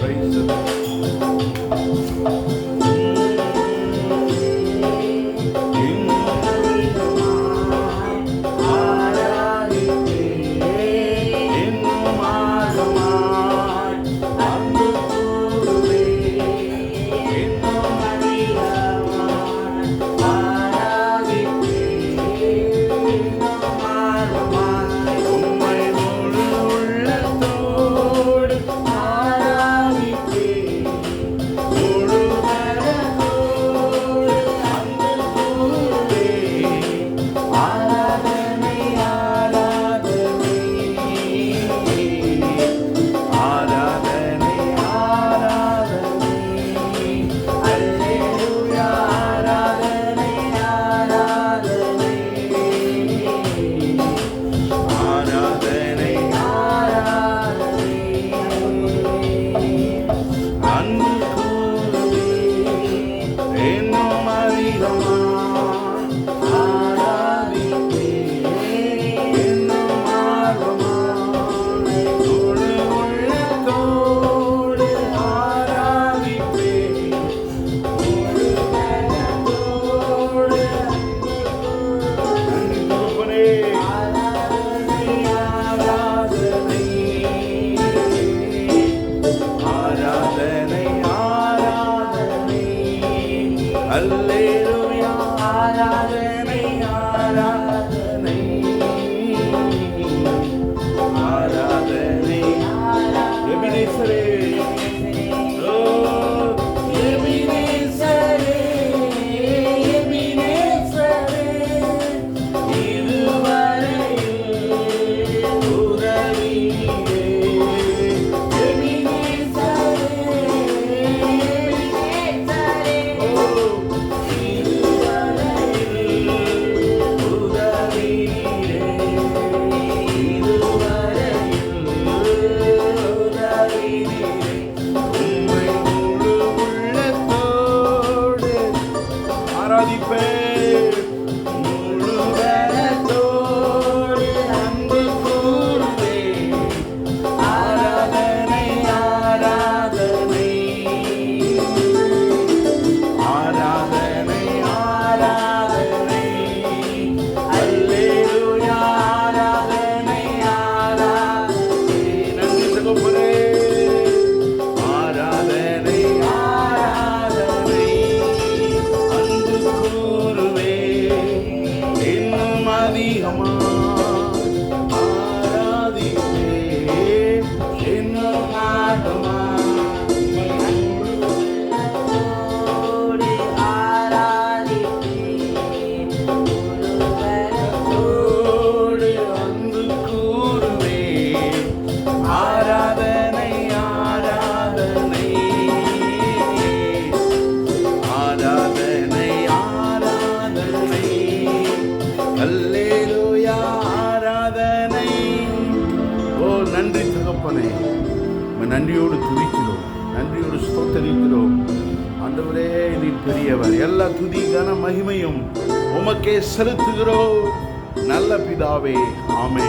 Praise the Lord. Three. 知道吗？தகப்பனே நன்றியோடு துதிக்கிறோம் நன்றியோடு ஸ்தோத்தரிக்கிறோம். ஆண்டவரே நீர் பெரியவர். எல்லா துதி மகிமையும் உமக்கே செலுத்துகிறோம். நல்ல பிதாவே ஆமே